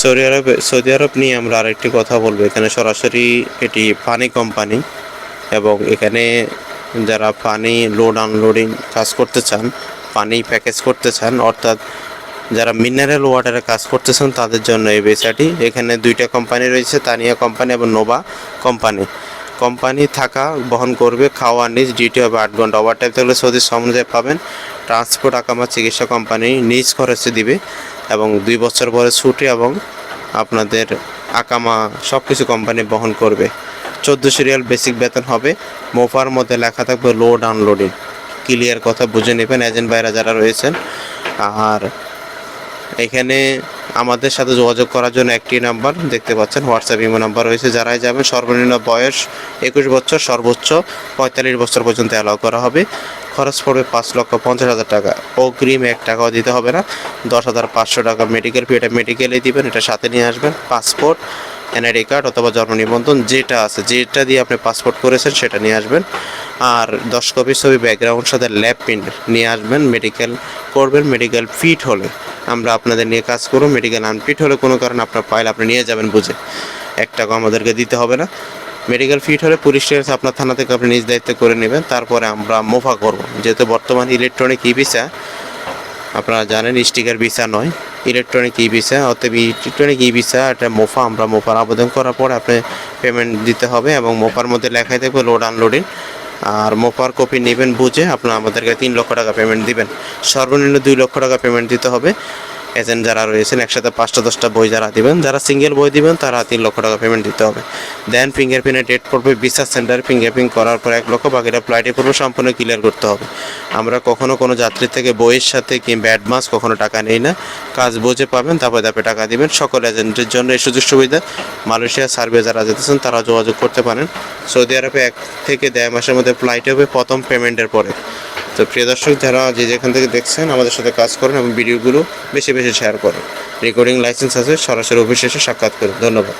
Saudi আরবে, Saudi আরব নিয়ে আমরা আরেকটি কথা বলব। এখানে সরাসরি এটি পানি কোম্পানি এবং এখানে যারা পানি লোড আনলোডিং কাজ করতে চান পানি প্যাকেজ করতে চান, অর্থাৎ যারা মিনারেল ওয়াটারে কাজ করতে চান, তাদের জন্য এই বেসাটি এখানে দুইটা কোম্পানি রয়েছে, তানিয়া কোম্পানি এবং নোভা কোম্পানি। কোম্পানি থাকা, বহন করবে খাওয়া নিজ, ডিউটি হবে আট ঘণ্টা। ওভার টাইম থাকলে সৌদি সমুদায় পাবেন। ট্রান্সপোর্ট আকামা চিকিৎসা কোম্পানি নিজ খরচে দিবে এবং দুই বছর পরে ছুটি এবং আপনাদের আকামা সব কিছু কোম্পানি বহন করবে। চোদ্দ সিরিয়াল বেসিক বেতন হবে। মোফার মধ্যে লেখা থাকবে লোড আনলোডিং ক্লিয়ার কথা বুঝে নেবেন, এজেন্ট ভাইরা যারা রয়েছেন। আর এখানে আমাদের সাথে যোগাযোগ করার জন্য একটি নাম্বার দেখতে পাচ্ছেন, হোয়াটসঅ্যাপ, ইমো নাম্বার রয়েছে। যারাই যাবেন, সর্বনিম্ন বয়স একুশ বছর, সর্বোচ্চ পঁয়তাল্লিশ বছর পর্যন্ত অ্যালাউ করা হবে। খরচ পড়বে পাঁচ লক্ষ পঞ্চাশ হাজার টাকা। অগ্রিম এক টাকাও দিতে হবে না। দশ হাজার পাঁচশো টাকা মেডিকেল ফি এটা মেডিকেলেই দিবেন, এটা সাথে নিয়ে আসবেন। পাসপোর্ট এনআইডি কার্ড অথবা জন্ম নিবন্ধন, যেটা আছে, যেটা দিয়ে আপনি পাসপোর্ট করেছেন, সেটা নিয়ে আসবেন। আর দশ কপি ছবি ব্যাকগ্রাউন্ড সাথে ল্যাব প্রিন্ট নিয়ে আসবেন মেডিকেল করবেন মেডিকেল ফিট হলে। আমরা আপনাদের নিয়ে কাজ করব মেডিকেল আনফিট হলে কোনো কারণে আপনার ফাইল আপনি নিয়ে যাবেন বুঝে। এক টাকা আমাদেরকে দিতে হবে না। মেডিকেল ফিট হলে পুলিশ ক্লিয়ারেন্স আপনার থানা থেকে আপনি নিজ দায়িত্বে করে নেবেন, তারপরে আমরা মোফা করব। যেহেতু বর্তমান ইলেকট্রনিক ই ভিসা আপনারা জানেন স্টিকার ভিসা নয় ইলেকট্রনিক ই ভিসা অতএব ইলেকট্রনিক ই ভিসা এটা মোফা, আমরা মোফার আবেদন করার পর আপনি পেমেন্ট দিতে হবে এবং মোফার মধ্যে লেখাই থাকবে লোড আনলোডিং আর মোফার কপি নেবেন বুঝে আপনারা আমাদেরকে তিন লক্ষ টাকা পেমেন্ট দিবেন। সর্বনিম্ন দুই লক্ষ টাকা পেমেন্ট দিতে হবে। এজেন্ট যারা রয়েছেন, একসাথে পাঁচটা, দশটা বই যারা দিবেন, যারা সিঙ্গেল বই দিবেন, তারা তিন লক্ষ টাকা পেমেন্ট দিতে হবে। দেন ফিঙ্গারপ্রিন্টের ডেট পড়বে বিশ্বাস সেন্টার ফিঙ্গারপ্রিন্ট করার পর এক লক্ষ, বাকিটা ফ্লাইটে পড়বে, সম্পূর্ণ ক্লিয়ার করতে হবে। আমরা কখনো কোনো যাত্রী থেকে বইয়ের সাথে কিংবা অ্যাডভান্স কখনো টাকা নেই না। কাজ বুঝে পাবেন, তারপরে তারপরে টাকা দিবেন। সকল এজেন্টের জন্য এই সুযোগ সুবিধা। মালয়েশিয়া সার্ভে যারা যেতেছেন তারা যোগাযোগ করতে পারেন। সৌদি আরবে এক থেকে দেড় মাসের মধ্যে ফ্লাইট হবে, প্রথম পেমেন্টের পরে। তো প্রিয় দর্শক, যারা যে যেখান থেকে দেখছেন, আমাদের সাথে কাজ করেন এবং ভিডিওগুলো বেশি বেশি শেয়ার করেন রেকর্ডিং লাইসেন্স আছে, সরাসরি অফিসে এসে সাক্ষাৎ করুন। ধন্যবাদ।